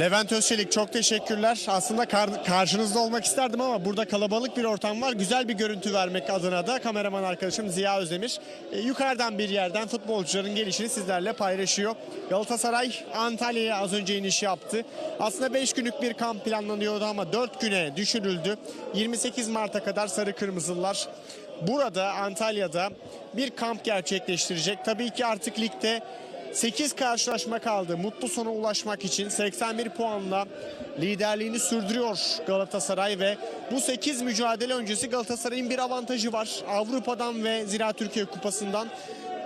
Levent Özçelik çok teşekkürler. Aslında kar- karşınızda olmak isterdim ama burada kalabalık bir ortam var. Güzel bir görüntü vermek adına da kameraman arkadaşım Ziya Özdemir e, yukarıdan bir yerden futbolcuların gelişini sizlerle paylaşıyor. Galatasaray Antalya'ya az önce iniş yaptı. Aslında 5 günlük bir kamp planlanıyordu ama 4 güne düşürüldü. 28 Mart'a kadar Sarı Kırmızılar burada Antalya'da bir kamp gerçekleştirecek. Tabii ki artık ligde 8 karşılaşma kaldı. Mutlu sona ulaşmak için 81 puanla liderliğini sürdürüyor Galatasaray ve bu 8 mücadele öncesi Galatasaray'ın bir avantajı var. Avrupa'dan ve Zira Türkiye Kupası'ndan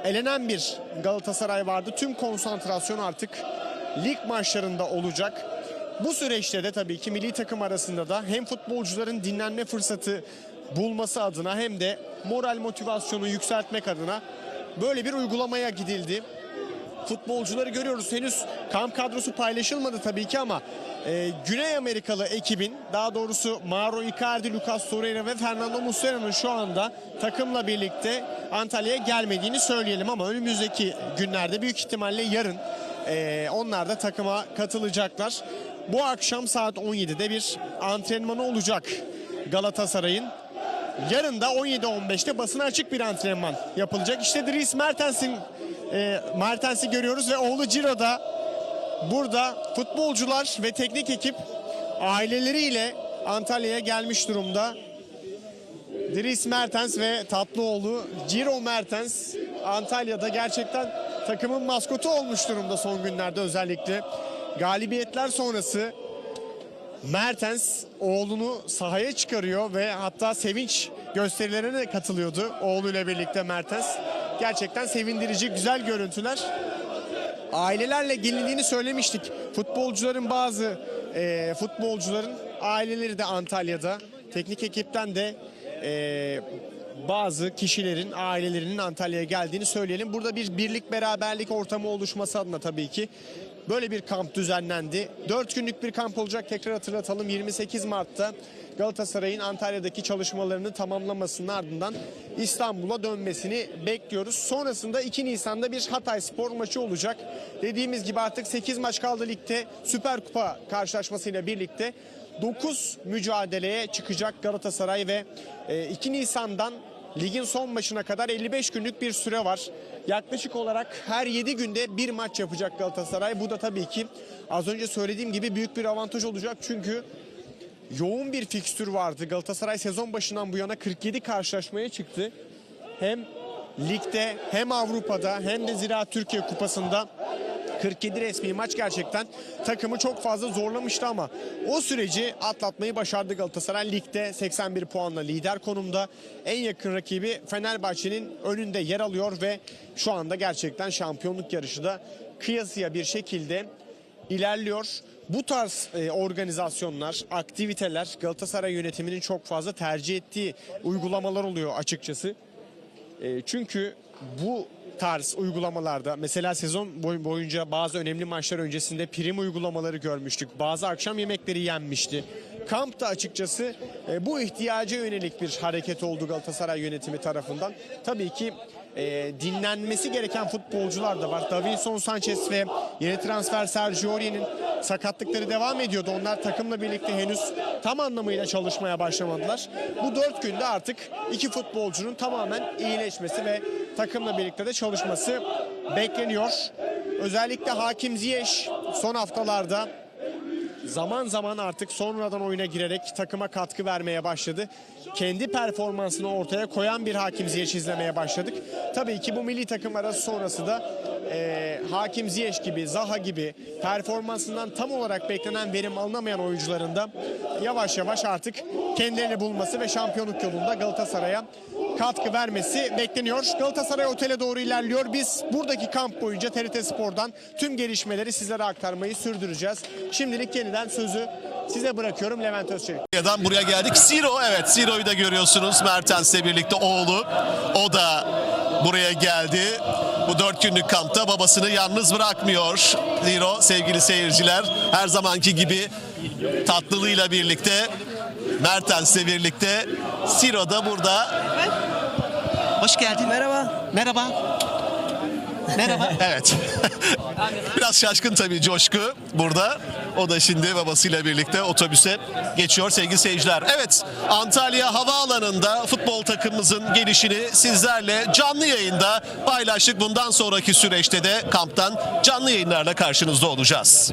elenen bir Galatasaray vardı. Tüm konsantrasyon artık lig maçlarında olacak. Bu süreçte de tabii ki milli takım arasında da hem futbolcuların dinlenme fırsatı bulması adına hem de moral motivasyonu yükseltmek adına böyle bir uygulamaya gidildi futbolcuları görüyoruz. Henüz kamp kadrosu paylaşılmadı tabii ki ama e, Güney Amerikalı ekibin daha doğrusu Mauro Icardi, Lucas Torreira ve Fernando Muslera'nın şu anda takımla birlikte Antalya'ya gelmediğini söyleyelim ama önümüzdeki günlerde büyük ihtimalle yarın e, onlar da takıma katılacaklar. Bu akşam saat 17'de bir antrenmanı olacak Galatasaray'ın. Yarın da 17-15'te basına açık bir antrenman yapılacak. İşte Dries Mertens'in e, Mertens'i görüyoruz ve oğlu Ciro da burada futbolcular ve teknik ekip aileleriyle Antalya'ya gelmiş durumda. Dries Mertens ve tatlı oğlu Ciro Mertens Antalya'da gerçekten takımın maskotu olmuş durumda son günlerde özellikle. Galibiyetler sonrası Mertens oğlunu sahaya çıkarıyor ve hatta sevinç gösterilerine de katılıyordu oğluyla birlikte Mertens. Gerçekten sevindirici güzel görüntüler. Ailelerle gelindiğini söylemiştik. Futbolcuların bazı e, futbolcuların aileleri de Antalya'da. Teknik ekipten de e, bazı kişilerin ailelerinin Antalya'ya geldiğini söyleyelim. Burada bir birlik beraberlik ortamı oluşması adına tabii ki böyle bir kamp düzenlendi. 4 günlük bir kamp olacak tekrar hatırlatalım 28 Mart'ta Galatasaray'ın Antalya'daki çalışmalarını tamamlamasının ardından İstanbul'a dönmesini bekliyoruz. Sonrasında 2 Nisan'da bir Hatay Spor maçı olacak. Dediğimiz gibi artık 8 maç kaldı ligde Süper Kupa karşılaşmasıyla birlikte 9 mücadeleye çıkacak Galatasaray ve e, 2 Nisan'dan ligin son maçına kadar 55 günlük bir süre var. Yaklaşık olarak her 7 günde bir maç yapacak Galatasaray. Bu da tabii ki az önce söylediğim gibi büyük bir avantaj olacak. Çünkü yoğun bir fikstür vardı. Galatasaray sezon başından bu yana 47 karşılaşmaya çıktı. Hem ligde hem Avrupa'da hem de Zira Türkiye Kupası'nda 47 resmi maç gerçekten takımı çok fazla zorlamıştı ama o süreci atlatmayı başardı Galatasaray. Ligde 81 puanla lider konumda. En yakın rakibi Fenerbahçe'nin önünde yer alıyor ve şu anda gerçekten şampiyonluk yarışı da kıyasıya bir şekilde ilerliyor. Bu tarz e, organizasyonlar, aktiviteler Galatasaray yönetiminin çok fazla tercih ettiği uygulamalar oluyor açıkçası. E, çünkü bu tarz uygulamalarda mesela sezon boy- boyunca bazı önemli maçlar öncesinde prim uygulamaları görmüştük. Bazı akşam yemekleri yenmişti. Kamp da açıkçası e, bu ihtiyaca yönelik bir hareket oldu Galatasaray yönetimi tarafından. Tabii ki e, dinlenmesi gereken futbolcular da var. Davinson Sanchez ve yeni transfer Sergio Aurier'in sakatlıkları devam ediyordu. Onlar takımla birlikte henüz tam anlamıyla çalışmaya başlamadılar. Bu dört günde artık iki futbolcunun tamamen iyileşmesi ve takımla birlikte de çalışması bekleniyor. Özellikle Hakim Ziyech son haftalarda zaman zaman artık sonradan oyuna girerek takıma katkı vermeye başladı. Kendi performansını ortaya koyan bir Hakim Ziyech izlemeye başladık. Tabii ki bu milli takım arası sonrası da e, Hakim Ziyech gibi, Zaha gibi performansından tam olarak beklenen verim alınamayan oyuncuların da yavaş yavaş artık kendilerini bulması ve şampiyonluk yolunda Galatasaray'a katkı vermesi bekleniyor. Galatasaray otele doğru ilerliyor. Biz buradaki kamp boyunca TRT Spor'dan tüm gelişmeleri sizlere aktarmayı sürdüreceğiz. Şimdilik yeniden sözü size bırakıyorum Levent Özçelik. Antalya'dan buraya geldik. Siro evet Siro'yu da görüyorsunuz Mertens'le birlikte oğlu. O da buraya geldi. Bu dört günlük kampta babasını yalnız bırakmıyor. Siro sevgili seyirciler her zamanki gibi tatlılığıyla birlikte Mertens'le birlikte Siro da burada. Hoş geldin. Merhaba. Merhaba. Merhaba. Evet. Biraz şaşkın tabii Coşku burada. O da şimdi babasıyla birlikte otobüse geçiyor sevgili seyirciler. Evet Antalya Havaalanı'nda futbol takımımızın gelişini sizlerle canlı yayında paylaştık. Bundan sonraki süreçte de kamptan canlı yayınlarla karşınızda olacağız.